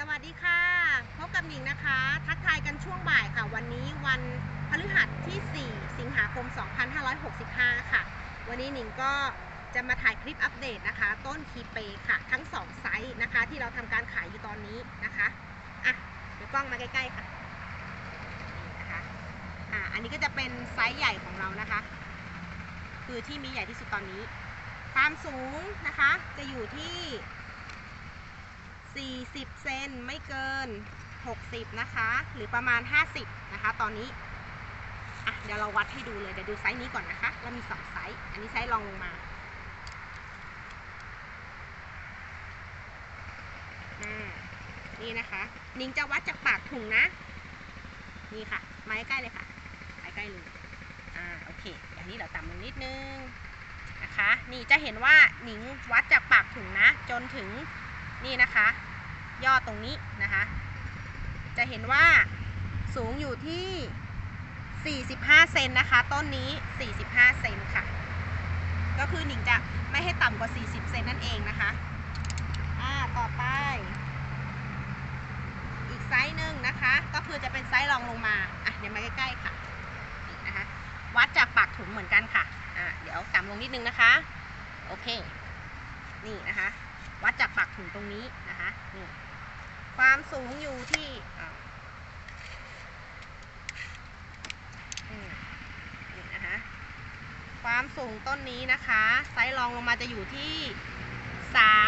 สวัสดีค่ะพบกับหนิงนะคะ ทักทายกันช่วงบ่ายค่ะ วันนี้วันพฤหัสที่ 4 สิงหาคม 2565 ค่ะ วันนี้หนิงก็จะมาถ่ายคลิปอัปเดตนะคะ ต้นคีเปค่ะ ทั้ง 2 ไซส์นะคะ ที่เราทำการขายอยู่ตอนนี้นะคะอะเดี๋ยวกล้องมาใกล้ๆค่ะนี่นะคะอะอันนี้ก็จะเป็นไซส์ใหญ่ของเรานะคะ คือที่มีใหญ่ที่สุดตอนนี้ความสูงนะคะจะอยู่ที่ 40 เซนไม่เกิน 60 นะคะ หรือประมาณ 50 นะคะ ตอนนี้อะเดี๋ยวเราวัดให้ดูเลยเดี๋ยวดูไซส์นี้ก่อนนะคะ เรามี 2 ไซส์ อันนี้ไซส์รองลงมาอนี่นะคะ นิงจะวัดจากปากถุงนะ นี่ค่ะมาใกล้เลยค่ะใกล้เลยอ่าโอเคอย่างนี้เราต่ำลงนิดนึงนะคะ นี่จะเห็นว่าหนิงวัดจากปากถุงนะ จนถึง นี่นะคะยอดตรงนี้นะคะ จะเห็นว่าสูงอยู่ที่ 45 เซนนะคะ ต้นนี้ 45 เซนค่ะ ก็คือหนิงจะไม่ให้ต่ำกว่า 40 เซนนั่นเองนะคะ อ่า ต่อไป อีกไซส์หนึ่งนะคะ ก็คือจะเป็นไซส์รองลงมา อะ เดี๋ยวมาใกล้ๆค่ะนี่นะคะ วัดจากปากถุงเหมือนกันค่ะ อ่า เดี๋ยวต่ำลงนิดนึงนะคะ โอเค นี่นะคะ วัดจากปากถุงตรงนี้นะคะนี่ความสูงอยู่ที่อ่านี่นะคะความสูงต้นนี้นะคะ ไซส์รองลงมาจะอยู่ที่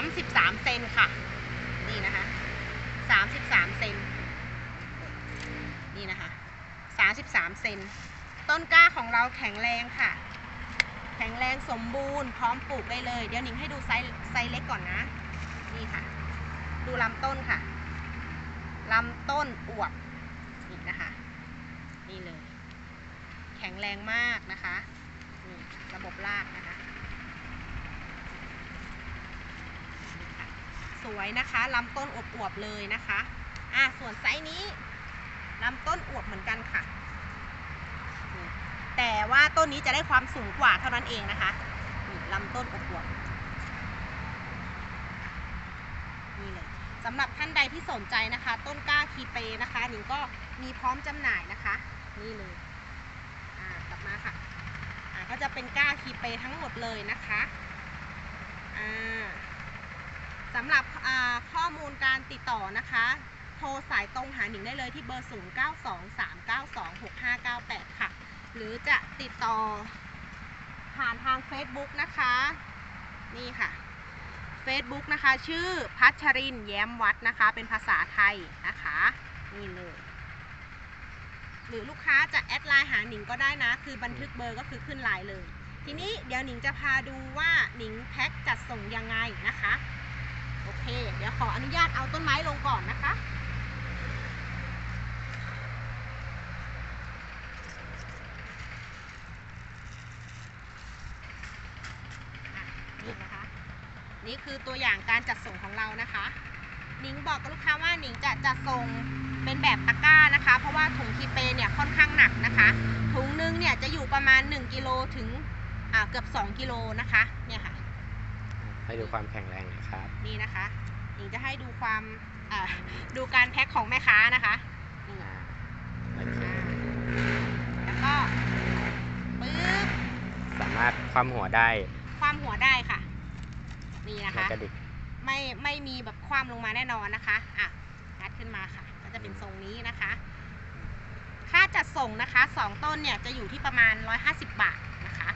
33 เซนค่ะ นี่นะคะ 33 เซนนี่นะคะ 33 เซนต้นกล้าของเราแข็งแรงค่ะ ข็งแรงสมบูรณ์พร้อมปลูกได้เลย เดี๋ยวหนิงให้ดูไซส์ไซส์เล็กก่อนนะ นี่ค่ะ ดูลำต้นค่ะ ลำต้นอวบนี่นะคะ นี่เลย แข็งแรงมากนะคะนี่ระบบรากนะคะสวยนะคะลำต้นอวบๆเลยนะคะ อะส่วนไซส์นี้ลำต้นอวบเหมือนกันค่ะ ว่าต้นนี้จะได้ความสูงกว่าเท่านั้นเองนะคะนี่ลำต้นอวบนี่เลยสำหรับท่านใดที่สนใจนะคะ ต้นกล้าคีเปนะคะหนิงก็มีพร้อมจำหน่ายนะคะ นี่เลยอ่ากลับมาค่ะอ่าก็จะเป็นก้าคีเปทั้งหมดเลยนะคะอ่าสำหรับอ่าข้อมูลการติดต่อนะคะ โทรสายตรงหาหนิงได้เลยที่เบอร์ 0 9 2 3 9 2 6 5 9 8 ค่ะ หรือจะติดต่อผ่านทาง Facebook นะคะ นี่ค่ะ Facebook นะคะ ชื่อพัชรินแย้มวัดนะคะ เป็นภาษาไทยนะคะ นี่เลย หรือลูกค้าจะแอดไลน์หาหนิงก็ได้นะ คือบันทึกเบอร์ก็คือขึ้นไลน์เลย ทีนี้เดี๋ยวหนิงจะพาดูว่าหนิงแพ็คจัดส่งยังไงนะคะ โอเค เดี๋ยวขออนุญาตเอาต้นไม้ลงก่อนนะคะ นี่นะคะ นี่คือตัวอย่างการจัดส่งของเรานะคะหนิงบอกกับลูกค้าว่าหนิงจะจัดส่งเป็นแบบตะกร้านะคะ เพราะว่าถุงคีเปเนี่ยค่อนข้างหนักนะคะ ถุงหนึงเนี่ยจะอยู่ประมาณ 1กิโลถึงอ่าเกือบ 2กิโลนะคะเนี่ยค่ะให้ดูความแข็งแรงหนะครับนี่นะคะหนิงจะให้ดูความอ่าดูการแพ็คของแม่ค้านะคะนี่อ่าโอเคแล้วก็ปึ๊บสามารถคว่ำหัวได้ ความหัวได้ค่ะ นี่นะไม่คะกระดิกไม่ไม่มีแบบคว่ำลงมาแน่นอนนะคะอะงัดขึ้นมาค่ะ ก็จะเป็นทรงนี้นะคะ ค่าจัดส่งนะคะสองต้นเนี่ยจะอยู่ที่ประมาณ 150 บาทนะคะ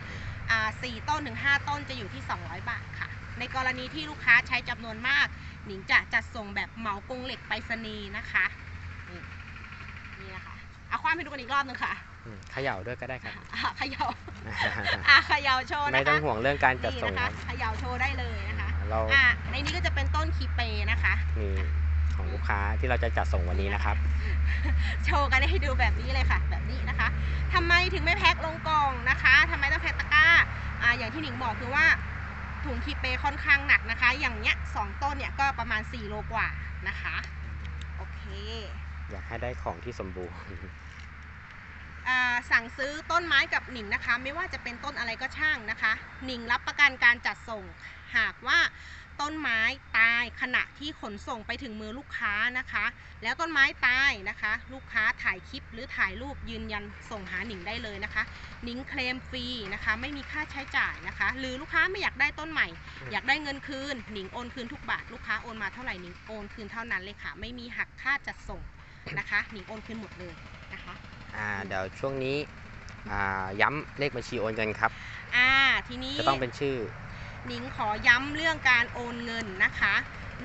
อ่าสี่ต้นถึงห้าต้นจะอยู่ที่ 200 บาทค่ะ ในกรณีที่ลูกค้าใช้จำนวนมาก หนิงจะจัดส่งแบบเหมากรงเหล็กไปรษณีย์นะคะนี่นี่นะคะเอาความให้ดูกันอีกรอบหนึงค่ะอืม เขย่าด้วยก็ได้ครับอะเขย่าอะเขย่าโชว์นะคะไม่ต้องห่วงเรื่องการจัดนี่ส่งนะคคะรับเขย่าโชว์ได้เลยนะคะเราอะในนี้ก็จะเป็นต้นคีเปนะคะมีของลูกค้าที่เราจะจัดส่งวันนี้นะครับ โชว์กันให้ดูแบบนี้เลยค่ะ แบบนี้นะคะทำไมถึงไม่แพ็คลงกล่องนะคะทำไมต้องแพ็คตะกร้าอ่าอย่างที่หนิงบอกคือว่าถุงคีเปค่อนข้างหนักนะคะ อย่างเนี้ยสองต้นเนี่ยก็ประมาณ4โลกว่านะคะ โอเค อยากให้ได้ของที่สมบูรณ์อ่า สั่งซื้อต้นไม้กับหนิงนะคะ ไม่ว่าจะเป็นต้นอะไรก็ช่างนะคะ หนิงรับประกันการจัดส่ง หากว่าต้นไม้ตายขณะที่ขนส่งไปถึงมือลูกค้านะคะ แล้วต้นไม้ตายนะคะ ลูกค้าถ่ายคลิปหรือถ่ายรูปยืนยันส่งหาหนิงได้เลยนะคะ หนิงเคลมฟรีนะคะ ไม่มีค่าใช้จ่ายนะคะ หรือลูกค้าไม่อยากได้ต้นใหม่ อยากได้เงินคืน หนิงโอนคืนทุกบาท ลูกค้าโอนมาเท่าไหร่หนิงโอนคืนเท่านั้นเลยค่ะ ไม่มีหักค่าจัดส่งนะคะ หนิงโอนคืนหมดเลย อ่าเดี๋ยวช่วงนี้อ่าย้ำเลขบัญชีโอนเงินครับ อ่าทีนี้ จะต้องเป็นชื่อหนิงขอย้ำเรื่องการโอนเงินนะคะ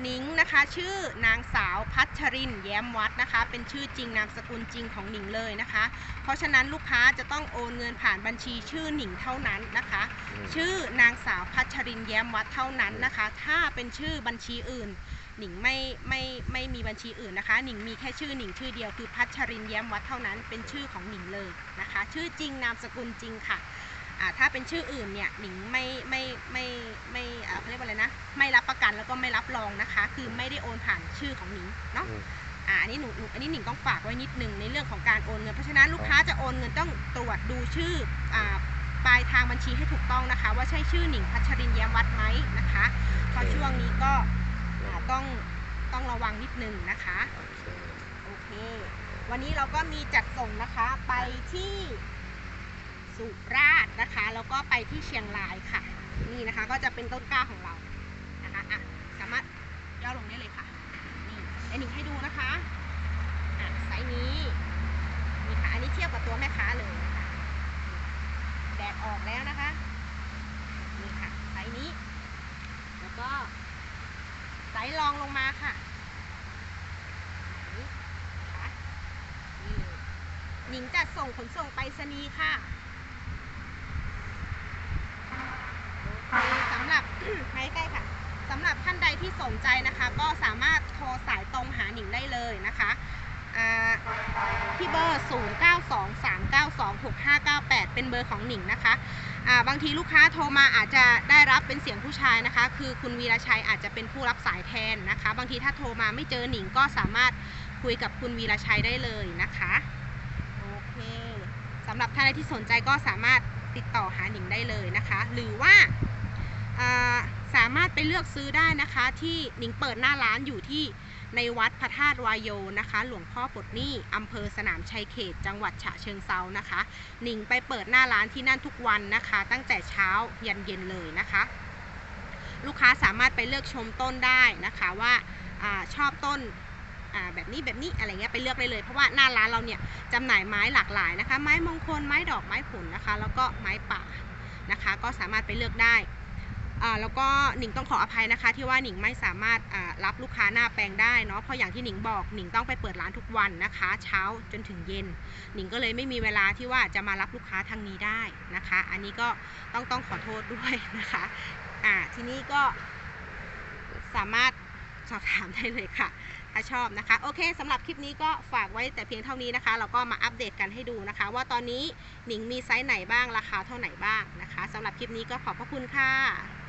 หนิงนะคะชื่อนางสาวพัชรินแย้มวัดนะคะ เป็นชื่อจริงนามสกุลจริงของหนิงเลยนะคะ เพราะฉะนั้นลูกค้าจะต้องโอนเงินผ่านบัญชีชื่อหนิงเท่านั้นนะคะ อืม ชื่อนางสาวพัชรินแย้มวัดเท่านั้นนะคะ ถ้าเป็นชื่อบัญชีอื่น หนิงไม่ไม่ไม่มีบัญชีอื่นนะคะ หนิงมีแค่ชื่อหนิงชื่อเดียวคือพัชรินแย้มวัดเท่านั้นเป็นชื่อของหนิงเลยนะคะ ชื่อจริงนามสกุลจริงค่ะอ่าถ้าเป็นชื่ออื่นเนี่ยหนิงไม่ไม่ไม่ไม่อ่าเขาเรียกว่าอะไรนะไม่รับประกันแล้วก็ไม่รับรองนะคะ คือไม่ได้โอนผ่านชื่อของหนิงเนาะอืมอ่าอันนี้หนูหนูอันนี้หนิงต้องฝากไว้นิดนึงในเรื่องของการโอนเงิน เพราะฉะนั้นลูกค้าจะโอนเงินต้องตรวจดูชื่ออ่าปลายทางบัญชีให้ถูกต้องนะคะ ว่าใช่ชื่อหนิงพัชรินแย้มวัดไหมนะคะเพราะช่วงนี้ก็ อ่าต้องต้องระวังนิดนึงนะคะ โอเคโอเค วันนี้เราก็มีจัดส่งนะคะไปที่สุราษฎร์นะคะ แล้วก็ไปที่เชียงรายค่ะ นี่นะคะก็จะเป็นต้นกล้าของเรานะคะอะสามารถย่อลงได้เลยค่ะ นี่อ้หนิงให้ดูนะคะอะไซส์นี้นี่ค่ะ อันนี้เทียบกับตัวแม่ค้าเลยนะคะแดดออกแล้วนะคะ นี่ค่ะไซส์นี้ แล้วก็ไซส์ร องลงมาค่ะนี่นะคะนี่เลยหนิงจัดส่งขนส่งไปรษณีย์ค่ะสำหรับใกล้ๆค่ะสำหรับท่านใดที่สนใจนะคะ ก็สามารถโทรสายตรงหาหนิงได้เลยนะคะที่เบอร์ 0923926598 เป็นเบอร์ของหนิงนะคะ บางทีลูกค้าโทรมาอาจจะได้รับเป็นเสียงผู้ชายนะคะ คือคุณวีรชัยอาจจะเป็นผู้รับสายแทนนะคะ บางทีถ้าโทรมาไม่เจอหนิงก็สามารถคุยกับคุณวีรชัยได้เลยนะคะโอเคสำหรับท่านใดที่สนใจก็สามารถติดต่อหาหนิงได้เลยนะคะ หรือว่าอ่าสามารถไปเลือกซื้อได้นะคะ ที่หนิงเปิดหน้าร้านอยู่ที่ ในวัดพระธาตุวายโยนะคะ หลวงพ่อปดนี้อำเภอสนามชัยเขต จังหวัดฉะเชิงเซานะคะ หนิงไปเปิดหน้าร้านที่นั่นทุกวันนะคะ ตั้งแต่เช้ายันเย็นเลยนะคะ ลูกค้าสามารถไปเลือกชมต้นได้นะคะว่าอาชอบต้นแบบนี้แบบนี้อะไรเงี้ยไปเลือกได้เลย เพราะว่าหน้าร้านเราเนี่ยจำหน่ายไม้หลากหลายนะคะ ไม้มงคลไม้ดอกไม้ผลนะคะ แล้วก็ไม้ป่านะคะ ก็สามารถไปเลือกได้ แล้วก็หนิงต้องขออภัยนะคะ ที่ว่าหนิงไม่สามารถรับลูกค้าหน้าแปลงได้เนาะเพราะอย่างที่หนิงบอกหนิงต้องไปเปิดร้านทุกวันนะคะ เช้าจนถึงเย็น หนิงก็เลยไม่มีเวลาที่ว่าจะมารับลูกค้าทางนี้ได้นะคะ อันนี้ก็ต้องต้องขอโทษด้วยนะคะอ่าทีนี้ก็สามารถสอบถามได้เลยค่ะ ถ้าชอบนะคะ โอเคสำหรับคลิปนี้ก็ฝากไว้แต่เพียงเท่านี้นะคะ เราก็มาอัปเดตกันให้ดูนะคะ ว่าตอนนี้หนิงมีไซส์ไหนบ้างราคาเท่าไหนบ้างนะคะสำหรับคลิปนี้ก็ขอบพระคุณค่ะ